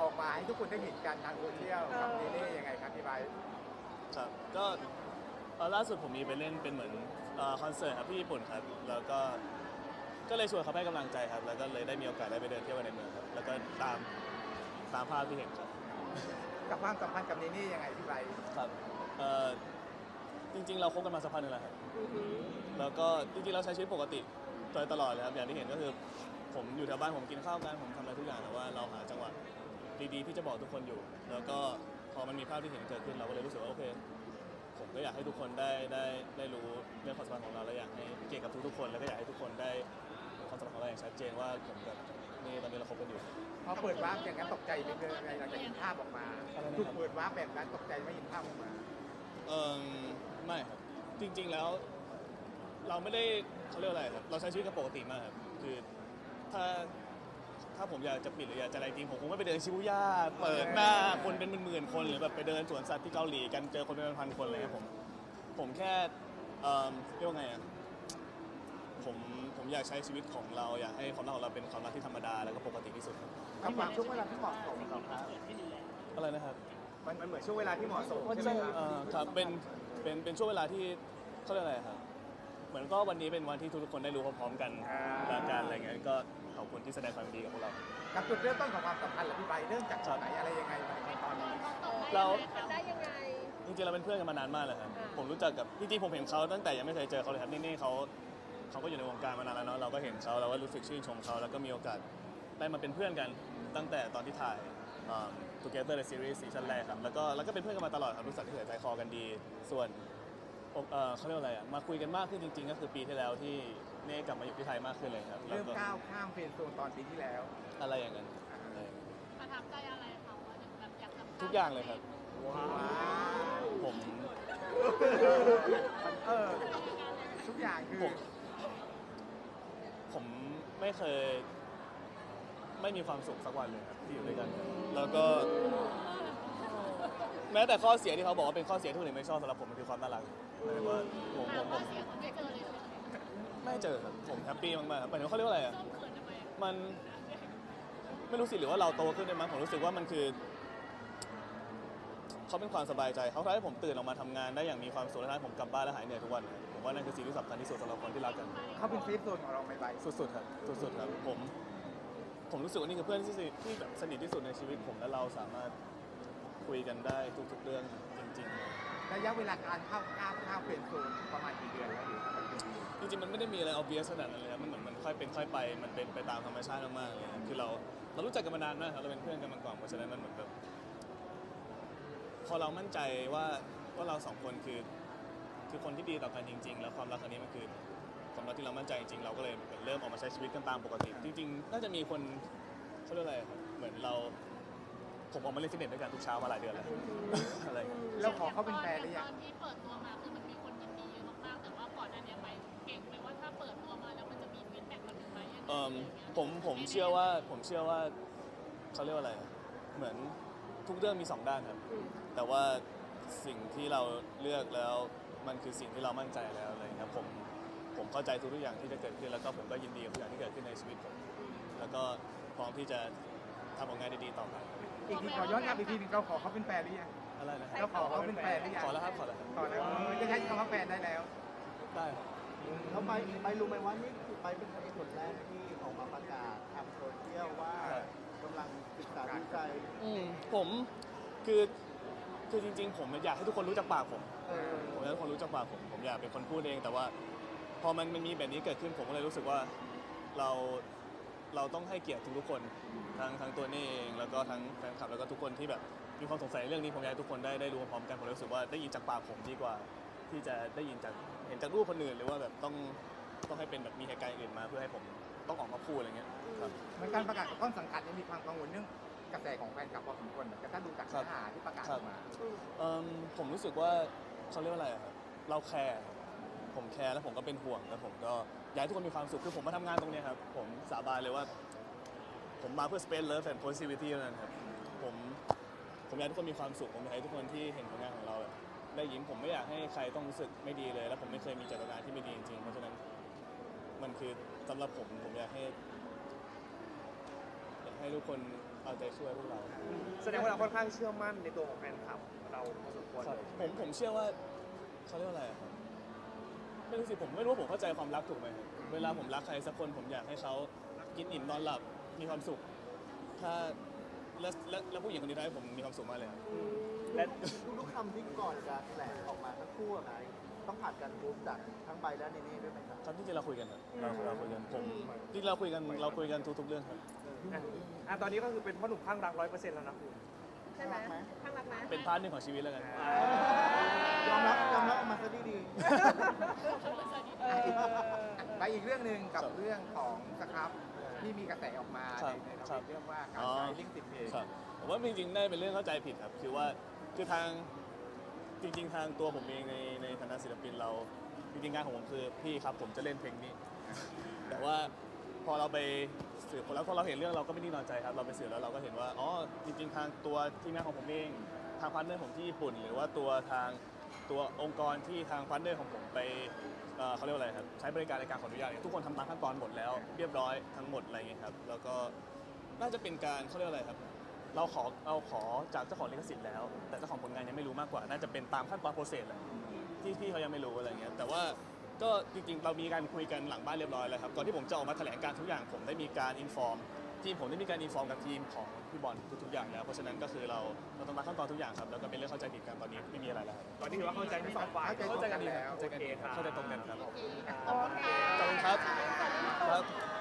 ออกมาให้ทุกคนได้เห็นกันทางโซเชียลกับเนเน่ยังไงครับพี่ไบร์ทครับก็เอ่อล่าสุดผมมีไปเล่นเป็นเหมือนเอ่อคอนเสิร์ตครับที่ญี่ปุ่นครับ แล้วก็ก็เลยชวนเขาให้กำลังใจครับ แล้วก็เลยได้มีโอกาสได้ไปเดินเที่ยวกันในเมืองครับ แล้วก็ตามตามภาพที่เห็นครับ กับความสัมพันธ์กับเนเน่ยังไงพี่ไบร์ทครับเอ่อจริงๆ เราคบกันมาสักพักหนึงแล้วครับ แล้วก็จริงๆ เราใช้ชีวิตปกติโดยตลอดเลยครับ อย่างที่เห็นก็คือผมอยู่แถวบ้านผมกินข้าวกันผมทำอะไรทุกอย่างแต่ว่าเราหาจังหวะ ดีๆ ที่จะบอกทุกคนอยู่ แล้วก็พอมันมีภาพที่เห็นเกิดขึ้นเราก็เลยรู้สึกว่าโอเคผมก็อยากให้ทุกคนได้ได้ได้รู้เรื่องความสัมพันธ์ของเราและอยากให้เกียรติกับทุกๆคนแล้วก็อยากให้ทุกคนได้ความสัมพันธ์ของเราอย่างชัดเจนว่าผมกับนี่ตอนนี้เราคบกันอยู่พอเปิดวาร์ปอย่างนั้นตกใจไปเลยไงเราจะเห็นภาพออกมาอะไรนะครับถูกเปิดวาร์ปแบบนั้นตกใจไม่เห็นภาพออกมาเออไม่ครับจริง ๆแล้ว เราไม่ได้เขาเรียกว่าอะไรครับเราใช้ชีวิตกันปกติมากครับคือถ้า ถ้าผมอยากจะปิดหรืออยากจะอะไรจริงผมคงไม่ไปเดินชิบูย่าเปิดหน้าคนเป็นหมื่นๆคนหรือแบบไปเดินสวนสัตว์ที่เกาหลีกันเจอคนเป็นพันๆคนเลยครับผมผมแค่เอ่อเรียกว่าไงอะผมผมอยากใช้ชีวิตของเราอยากให้ความรักของเราเป็นความรักที่ธรรมดาแล้วก็ปกติที่สุดครับกับความช่วงเวลาที่เหมาะสมเหรอครับอะไรนะครับ มันมันเหมือนช่วงเวลาที่เหมาะสมใช่ไหมครับ เอ่อครับเป็นเป็นเป็นช่วงเวลาที่เขาเรียกอะไรครับ เหมือนก็วันนี้เป็นวันที่ทุกๆคนได้รู้พร้อมๆกันรายการอะไรเงี้ยก็ข อบคุณที่แสดงความยินดีกับพวกเรา กับจุดเริ่มต้นของความสัมพันธ์เหรอพี่ไบร์ทเริ่มจากจุดไหนอะไรยังไงมาถึงตอนนี้เราทำได้ยังไง จริงๆเราเป็นเพื่อนกันมานานมากเลยครับ อ่า ผมรู้จักกับจริงๆผมเห็นเขาตั้งแต่ยังไม่เคยเจอเขาเลยครับนี่ๆเขาเขาก็อยู่ในวงการมานานแล้วเนาะเราก็เห็นเขาเราก็รู้สึกชื่นชมเขาแล้วก็มีโอกาสได้มาเป็นเพื่อนกันตั้งแต่ตอนที่ถ่ายอ่า Together the Series ซีซั่นแรกครับแล้วก็แล้วก็เป็นเพื่อนกันมาตลอดครับรู้สึกที่ใจคอกันดี ส่วน อกเอ่อเขาเรียกว่าอะไรอะมาคุยกันมากขึ้นจริง ๆ ก็คือปีที่แล้วที่เน่กลับมาอยู่ที่ไทยมากขึ้นเลยครับแล้วเริ่มก็ก้าวข้ามเฟรนด์โซนตอนปีที่แล้ว อะไรอย่างนั้นอะไรอย่างนั้น ประทับใจอะไรเขาว่าแบบอยากทำทุกอย่างเลยครับ ว้าวผมเออทุกอย่างคือ ผม ผมไม่เคย ไม่มีความสุขสักวันเลยครับที่อยู่ด้วยกัน แล้วก็ แม้แต่ข้อเสียที่เขาบอกว่าเป็นข้อเสียที่คนอื่นไม่ชอบสำหรับผมมันคือความน่ารักหมายถึงว่าผมผมผมเสียคนไม่เจอเลยไม่เจอครับผมแฮปปี้มากๆครับหมายถึงว่าเขาเรียกว่าอะไรอะส้มเขินทำไมมันไม่รู้สิหรือว่าเราโตขึ้นด้วยมั้งผมรู้สึกว่ามันคือเขาเป็นความสบายใจเขาทำให้ผมตื่นออกมาทำงานได้อย่างมีความสุขและทำให้ผมกลับบ้านและหายเหนื่อยทุกวันเลยผมว่านั่นคือสิ่งที่สำคัญที่สุดสำหรับคนที่รักกัน เขาเป็นเซฟโซนของเราไหมไบร์ทสุดๆครับสุดๆครับผม ผมรู้สึกว่านี่คือเพื่อนที่สนิทที่แบบสนิทที่สุดในชีวิตผมและเราสามารถ คุยกันได้ทุกๆเรื่องจริงระยะเวลาการเข้าก้าวข้ามเฟรนด์โซนประมาณกี่เดือนแล้วอยู่มันเป็นๆจริงๆ มันไม่ได้มีอะไร obvious ขนาดนั้นเลยครับมันเหมือนมันค่อยเป็นค่อยไป มันเป็นไปตามธรรมชาติมากๆเลยครับคือเราเรารู้จักกันมานานมากครับเราเป็นเพื่อนกันมาก่อนเพราะฉะนั้นมันเหมือนแบบพอเรามั่นใจว่าว่าเราสองคนคือคือคนที่ดีต่อกันจริง ๆ แล้วความรักครั้งนี้มันคือความรักที่เรามั่นใจจริงๆ เราก็เลยเหมือนเริ่มออกมาใช้ชีวิตกันตามปกติ จริงๆ น่าจะมีคนเขาเรียกอะไรครับเหมือนเรา ผมออกมาเล่นฟิตเนสด้วยกันทุกเช้ามาหลายเดือนแล้ว อะไรอย่างเงี้ยเราขอเขาเป็นแฟนหรือตยังอนที่เปิดตัวมาคือมันมีคนยินดีเยอะมากๆแต่ว่าก่อนหน้านี้ไปเก่งไปว่าถ้าเปิดตัวมาแล้วมันจะมีฟีดแบ็กมาถึงไหมยังไงเอ่อผมผมเชื่อว่าผมเชื่อว่าเขาเรียกว่าอะไร เหมือนทุกเรื่องมีสองด้านครับ แต่ว่าสิ่งที่เราเลือกแล้วมันคือสิ่งที่เรามั่นใจแล้วอะไรอย่างเลยครับผมผมเข้าใจทุกๆอย่างที่จะเกิดขึ้นแล้วก็ผมก็ยินดีกับทุกอย่างที่เกิดขึ้นในชีวิตผมแล้วก็พร้อมที่จะทำผลงานดีๆต่อไป อีกทีขอย้อนกลับอีกทีหนึงเราขอเขาเป็นแฟนหรือยังอะไรนะคเรารับขอเขาเป็นแฟนหรือยังขอแล้วครับขอแล้วครับขอแล้วเออจะใช้คำว่าแฟนได้แล้วได้ครับแล้วไปไปรู้ไหมว่านี่คือไปเป็นคนแรกที่ออกมาประกาศทางโซเชียลว่ากำลังศึกษาดูใจอืมผมคือคือจริง ๆ ผมอยากให้ทุกคนรู้จักปากผมเออผมอยากให้ทุกคนรู้จักปากผมผมอยากเป็นคนพูดเองแต่ว่า พอมันมันมีแบบนี้เกิดขึ้นผมก็เลยรู้สึกว่าเรา เราต้องให้เกียรติทุกๆคนทั้งทั้งตัวนี่เองแล้วก็ทั้งแฟนคลับแล้วก็ทุกคนที่แบบมีความสงสัยในเรื่องนี้ผมอยากให้ทุกคนได้ได้รู้พร้อมกันผมเลยรู้สึกว่าได้ยินจากปากผมดีกว่า ที่จะได้ยินจากเห็นจากรูปคนอื่นหรือว่าแบบต้องต้องให้เป็นแบบมีเหตุการณ์อื่นมาเพื่อให้ผมต้องออกมาพูดอะไรเงี้ยครับ เหมือนการประกาศของต้นสังกัดยังมีความกังวลเรื่องกระแสของแฟนคลับพอสมควรเหมือนกันถ้าดูจากเนื้อหาที่ประกาศออกมา เอิ่มผมรู้สึกว่าเขาเรียกว่าอะไรอะครับเราแคร์ครับ ผมแคร์แล้วผมก็เป็นห่วงแล้วผมก็อยากให้ทุกคนมีความสุขคือผมมาทำงานตรงเนี้ยครับ ผมสาบานเลยว่า ผมมาเพื่อ space love and positivity เท่านั้นครับผมผมอยากให้ทุกคนมีความสุขผมอยากให้ทุกคนที่เห็นผลงานของเราแบบได้ยิ้มผมไม่อยากให้ใครต้องรู้สึกไม่ดีเลย แล้วผมไม่เคยมีเจตนาที่ไม่ดีจริงๆเพราะฉะนั้นมันคือสำหรับผมผมอยากให้อยากให้ทุกคนเอาใจช่วยพวกเรา แสดงว่าเราค่อนข้างเชื่อมั่นในตัวของแฟนคลับเราพอสมควรครับเลย ผมผมเชื่อว่าเขาเรียกว่าอะไรอะครับ ไม่รู้สิผมไม่รู้ว่าผมเข้าใจความรักถูกไหมครับเวลาผมรักใครสักคนผมอยากให้เขากินอิ่มนอนหลับมีความสุข ถ้าและและและผู้หญิงคนนี้ได้ผมมีความสุขมากเลยครับ และทุกๆคำที่ก่อนจะแถลงออกมาทั้งคู่อะนะต้องผ่านการพูดจากทั้งใบและเนเน่ด้วยไหมครับ ครับที่จริงเราคุยกันครับเราเราคุยกันผมจริงๆเราคุยกันเราคุยกันทุกๆเรื่องครับ อะอะตอนนี้ก็คือเป็นพ่อหนุ่มข้างรักร้อยเปอร์เซ็นต์แล้วนะคุณใช่ไหมข้างรักไหมเป็นพาร์ทหนึ่งของชีวิตแล้วกันยอมรับยอมรับออกมาซะดีเออไปอีกเรื่องหนึ่งกับครับเรื่องของสครับที่มีกระแสออกมาครัในบในทครัวิบตเรื่องว่าการอ๋อใช้ลิงก์ติดเพลงครับผมว่าจริงๆได้เป็นเรื่องเข้าใจผิดครับ คือว่าคือทางจริง ๆ ทางตัวผมเองในในฐานะศิลปินเราจริงๆงานของผมคือพี่ครับผมจะเล่นเพลงนี้ แต่ว่า พอเราไปสืบแล้วพอเราเห็นเรื่องเราก็ไม่นิ่งนอนใจครับ เราไปสืบแล้วเราก็เห็นว่าอ๋อจริง ๆ ทางตัวทีมงานของผมเอง ทางพาร์ทเนอร์ผมที่ญี่ปุ่น หรือว่าตัวทางตัวองค์กรที่ทางพาร์ทเนอร์ของผมไปเอ่อเขาเรียกว่าอะไรครับใช้บริการในการขออนุญาตเนี่ยทุกคนทำตามขั้นตอนหมดแล้ว เรียบร้อยทั้งหมดอะไรเงี้ยครับแล้วก็น่าจะเป็นการเขาเรียกว่าอะไรครับ เราขอเราขอจากเจ้าของลิขสิทธิ์แล้ว แต่เจ้าของผลงานยังไม่รู้มากกว่า น่าจะเป็นตามขั้นตอนโปรเซสแหละที่พี่เขายังไม่รู้อะไรเงี้ยแต่ว่า ก็จริงๆ เรามีการคุยกันหลังบ้านเรียบร้อยแล้วครับก่อนที่ผมจะออกมาแถลงการทุกอย่างผมได้มีการอินฟอร์มทีมผมได้มีการอินฟอร์มกับทีมของพี่บอลทุกๆอย่างแล้วเพราะฉะนั้นก็คือเราเราต้องตามขั้นตอนทุกอย่างครับแล้วก็เป็นเรื่องเข้าใจผิดกันตอนนี้ไม่มีอะไรแล้วครับตอนนี้ถือว่าเข้าใจทั้งสองฝ่ายเข้าใจตรงกันแล้วโอเคครับเข้าใจตรงกันครับขอบคุณค่ะขอบคุณครับครับ